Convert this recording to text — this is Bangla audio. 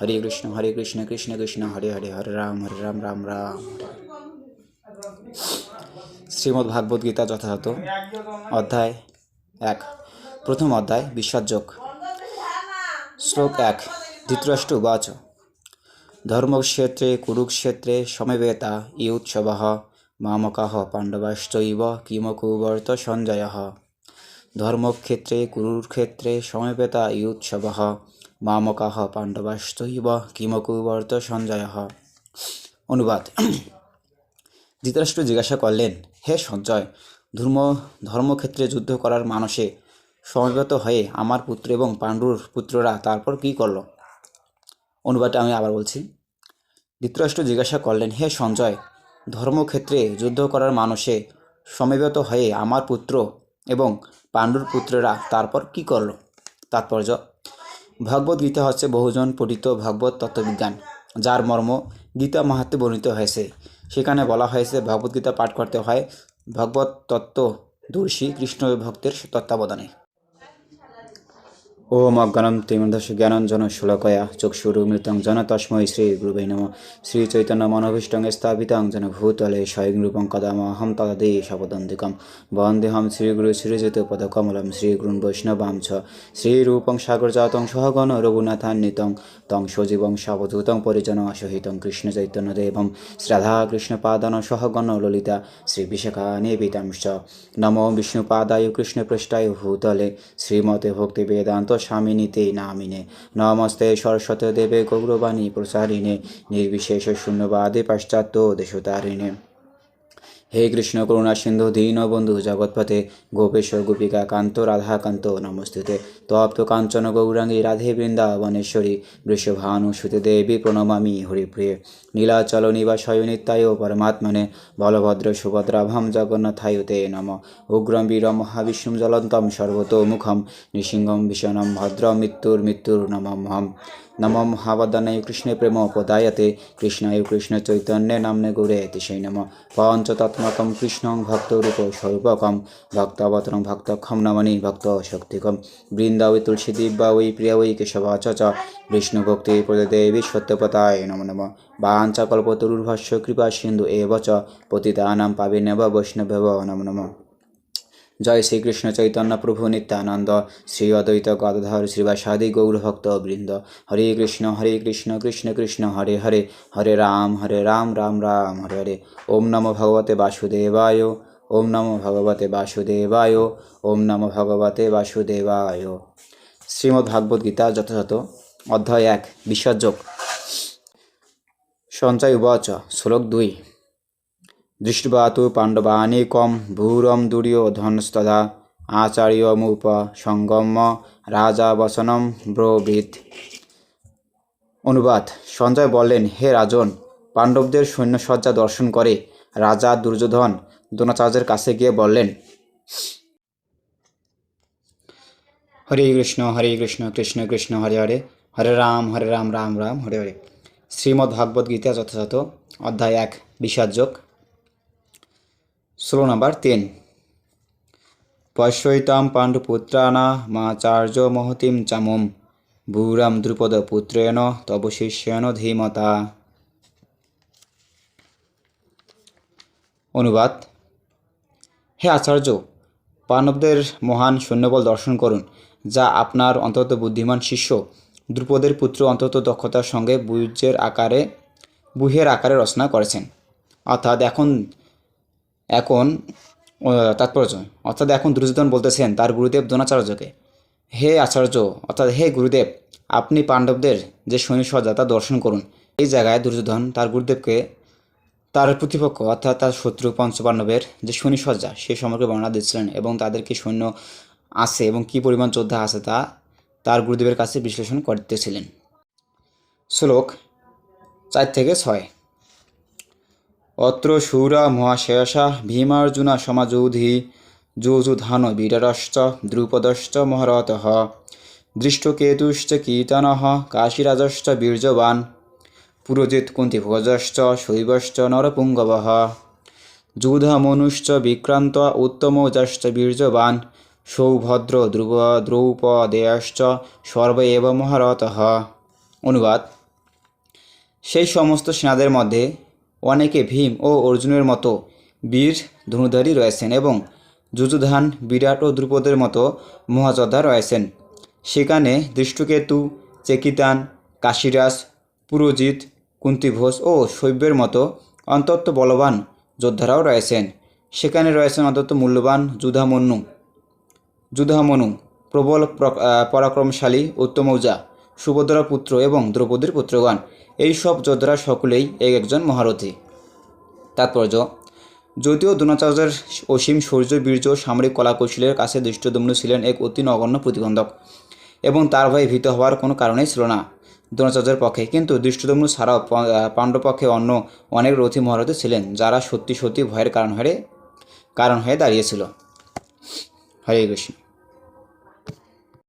হরে কৃষ্ণ হরে কৃষ্ণ কৃষ্ণ কৃষ্ণ, হরে হরে হরে রাম হরে রাম রাম রাম। শ্রীমদ্ ভাগবত গীতা যথাযথ। অধ্যায় এক। প্রথম অধ্যায় বিশ্বাসযোগ শ্লোক এক, ধৃতরাষ্ট্র উবাচ। ধর্মক্ষেত্রে, কুরুক্ষেত্রে, সমবেতা, ই উৎসব মামকাহ পাণ্ডবাশ্চৈব কিমকুবর্ত সঞ্জয়। ধর্মক্ষেত্রে, কুরুক্ষেত্রে, সমবেতা, ই উৎসব মামকাহ পাণ্ডবাশ্চৈব কিমকুবর্ত সঞ্জয়। অনুবাদ। ধৃতরাষ্ট্র জিজ্ঞাসা করলেন, হে সঞ্জয়, ধর্ম, ধর্মক্ষেত্রে যুদ্ধ করার মানসে সমবেত হয়ে আমার পুত্র এবং পাণ্ডুর পুত্ররা তারপর কি করল? অনুবাদটা আমি আবার বলছি। ধৃতরাষ্ট্র জিজ্ঞাসা করলেন, হে সঞ্জয়, ধর্মক্ষেত্রে যুদ্ধ করার মানসে সমবেত হয়ে আমার পুত্র এবং পাণ্ডুর পুত্ররা তারপর কি করল? তাৎপর্য ভগবত গীতা হচ্ছে বহুজন পঠিত ভগবত তত্ত্ববিজ্ঞান, যার মর্ম গীতা মাহাত্মে বর্ণিত হয়েছে। সেখানে বলা হয়েছে, ভগবত গীতা পাঠ করতে হয় ভগবত তত্ত্ব দর্শী কৃষ্ণ ভক্তের তত্ত্বাবধানে। ওম অজ্ঞানম তিমন্ধস জ্ঞানঞ্জন শুলকয়া। চক্ষুরুমৃতং জন তস্মৈ শ্রী গুরুবে নম। শ্রী চৈতন্য মনোভীষ্টং স্থাপিতং জন ভূতলে স্বয়ং রূপং কদামহম তদদে শপদন্তিকম বন্দেহম শ্রীগুরু শ্রীজিত পদকমলম শ্রীগুরুন বৈষ্ণবাম চ। শ্রীরূপং সাগরজাতং সহগণ রঘুনাথান্বিতং। তং সজীবং সাবধূতং পরিজন সহিতং কৃষ্ণ চৈতন্যদেবম শ্রদ্ধা কৃষ্ণপাদন সহগণ ললিতা শ্রী বিশাখা নিবেদাংশ নমো বিষ্ণুপাদায় কৃষ্ণপৃষ্ঠায় ভূতলে। শ্রীমতে ভক্তি বেদান্ত স্বামিনীতে নামিনে। নমস্তে সরস্বত দেবে গৌরবাণী প্রসারিণে। নির্বিশেষ শূন্যবাদে পাশ্চাত্য দেশতারিণে। হে কৃষ্ণ করুণা সিন্ধু, দীন বন্ধু জগৎপথে গোপেশ গোপিকা কান্ত রাধাকান্ত নমস্তুতে। তপ্ত কাঞ্চন গৌরাঙ্গী, রাধে বৃন্দাবনেশ্বরী বৃষভানু সুতে দেবী প্রণমামি হরিপ্রিয়ে। নীলাচল নিবাসয় নিত্যায় পরমাত্মনে, বলভদ্র সুভদ্রাভাম জগন্নাথায়ুতে নম। উগ্রম বীরম মহাবিষ্ণুম জ্বলন্তম সর্বতোমুখম, নৃসিংহম ভীষণম ভদ্র মৃত্যুর মৃত্যুর নমহম নম মহাবদানায় কৃষ্ণে প্রেম পদায়তে কৃষ্ণায় কৃষ্ণ চৈতন্যে নামনে গুরে তিসৈ নম। পঞ্চতত্মকম কৃষ্ণং ভক্তরূপ স্বরূপকম ভক্তাবতরং ভক্তক্ষম নমনি ভক্ত শক্তিকম বৃন্দাবৈ তুলসী দিব্যা ওই প্রিয়া ওই কেশবা চ বিষ্ণু ভক্তি প্রদেবী সত্যপতায় নম নম বাঞ্চাকল্পতরুর্ভস্য কৃপা সিন্ধু এব চ পতিতানাম পাবিনেব বৈষ্ণবেব নম নম জয় শ্রীকৃষ্ণ চৈতন্য প্রভু নিত্যানন্দ, শ্রী অদ্বৈত গদাধর শ্রীবাসাদি গৌরভক্ত বৃন্দ। হরে কৃষ্ণ হরে কৃষ্ণ কৃষ্ণ কৃষ্ণ, হরে হরে হরে রাম হরে রাম রাম রাম, হরে হরে। ওম নমো ভগবতে বাসুদেবায়, ওম নমো ভগবতে বাসুদেবায়, ওম নমো ভগবতে বাসুদেবায়। শ্রীমদ্ ভাগবত গীতা যথাযথ, অধ্যায় এক বিশ্বাসযোগ সঞ্চয় উবাচ, শ্লোক দুই। দৃষ্টবাতু পাণ্ডবানেকম ভূরম আচার্য আচার্যমুপ সঙ্গম রাজা বসনম ব্রবৃত অনুবাদ, সঞ্জয় বললেন, হে রাজন, পাণ্ডবদের সৈন্যসজ্জা দর্শন করে রাজা দুর্যোধন দ্রোণাচার্যের কাছে গিয়ে বললেন, হরে কৃষ্ণ হরে কৃষ্ণ কৃষ্ণ কৃষ্ণ, হরে হরে হরে রাম হরে রাম রাম রাম, হরে হরে। শ্রীমদ্ ভগবদ্গীতা যথাযথ, অধ্যায় এক বিষাদযোগ শ্লোক নাম্বার তিন পশ্যৈতাম পাণ্ডুপুত্রানা মাচার্য মহতিম চামুম ভূরাম দ্রুপদ পুত্রেণ তব শিষ্যেন ধীমতা অনুবাদ হে আচার্য পাণ্ডবদের মহান সৈন্যবল দর্শন করুন যা আপনার অন্তত বুদ্ধিমান শিষ্য দ্রুপদের পুত্র অন্তত দক্ষতার সঙ্গে বুজের আকারে বুহের আকারে রচনা করেছেন অর্থাৎ এখন এখন তাৎপর্য। অর্থাৎ এখন দুর্যোধন বলতেছেন, তার গুরুদেব দ্রোণাচার্যকে। হে আচার্য, অর্থাৎ হে গুরুদেব, আপনি পাণ্ডবদের যে সৈন্যসজ্জা তা দর্শন করুন। এই জায়গায় দুর্যোধন তার গুরুদেবকে, তার প্রতিপক্ষ, অর্থাৎ তার শত্রু পঞ্চপাণ্ডবের যে সৈন্যসজ্জা সেই সম্পর্কে বর্ণনা দিচ্ছিলেন এবং তাদের কি সৈন্য আছে এবং কি পরিমাণ যোদ্ধা আছে তা তার গুরুদেবের কাছে বিশ্লেষণ করতেছিলেন। শ্লোক চার থেকে ছয়। অত্র শূরা মহাশেষা ভীমার্জুনা সমাযৌধি যোজুধান বীরশ্চ দ্রুপদশ্চ মহারথः দৃষ্টকেতুশ্চ কীর্তনः কাশীরাজশ্চ বীর্যবান পুরোজিত কুন্তিভোজশ্চ শৈবশ্চ নরপুঙ্গবः যুধমনুশ্চ বিক্রান্ত উত্তমোজশ্চ বীর্যবান সৌভদ্র ধ্রুব দ্রৌপদেয়শ্চ সর্ব এব অনুবাদ। সেই সমস্ত সেনাদের মধ্যে অনেকে ভীম ও অর্জুনের মতো বীর ধনুধারী রয়েছেন এবং যুযুধান, বিরাট ও দ্রুপদের মতো মহাযোদ্ধা রয়েছেন। সেখানে দৃষ্টকেতু, চেকিতান, কাশিরাজ, পুরোজিৎ কুন্তিঘোষ ও শৈব্যের মতো অন্তত বলবান যোদ্ধারাও রয়েছেন। সেখানে রয়েছেন অন্তত মূল্যবান যুধামন্যু যুধামনু, প্রবল পরাক্রমশালী উত্তমৌজা। সুভদ্রা পুত্র এবং দ্রৌপদীর পুত্রগণ। এই সব যোদ্ধারা সকলেই এক একজন মহারথী। তাৎপর্য যদিও দ্রোণাচার্যের অসীম শৌর্য বীর্য সামরিক কলাকৌশলের কাছে দৃষ্টদম্নু ছিলেন এক অতি নগণ্য প্রতিবন্ধক এবং তার ভয়ে ভীত হওয়ার কোনো কারণেই ছিল না দ্রোণাচার্যের পক্ষে। কিন্তু দৃষ্টদম্নু ছাড়াও প- আহ, পাণ্ডবপক্ষে অন্য অনেক রথী মহারথী ছিলেন যারা সত্যি সত্যি ভয়ের কারণ হয়ে কারণ হয়ে দাঁড়িয়েছিল। হরে কৃষ্ণ।